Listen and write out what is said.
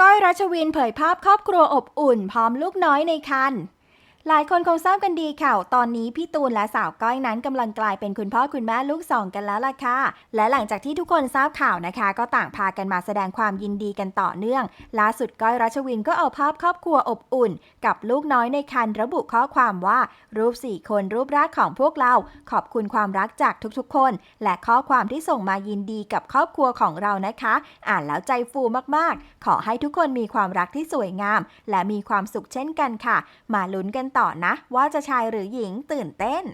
ก้อยรัชวินเผยภาพครอบครัวอบอุ่น พร้อมลูกน้อยในคัน หลายคนคงทราบกันดีค่ะ ตอนนี้พี่ตูนและสาวก้อยนั้นกำลังกลายเป็นคุณพ่อคุณแม่ลูกสองกันแล้วล่ะค่ะ และหลังจากที่ทุกคนทราบข่าวนะคะ ก็ต่างพากันมาแสดงความยินดีกันต่อเนื่อง ล่าสุดก้อยรัชวินก็เอาภาพครอบครัวอบอุ่น กับลูกน้อยในครรภ์ระบุข้อความว่ารูปสี่คนรูปรักของพวกเรา ขอบคุณความรักจากทุกๆ คน และข้อความที่ส่งมายินดีกับครอบครัวของเรานะคะ อ่านแล้วใจฟูมากๆ ขอให้ทุกคนมีความรักที่สวยงาม และมีความสุขเช่นกันค่ะ มาลุ้นกันต่อนะ ว่าจะชายหรือหญิงตื่นเต้น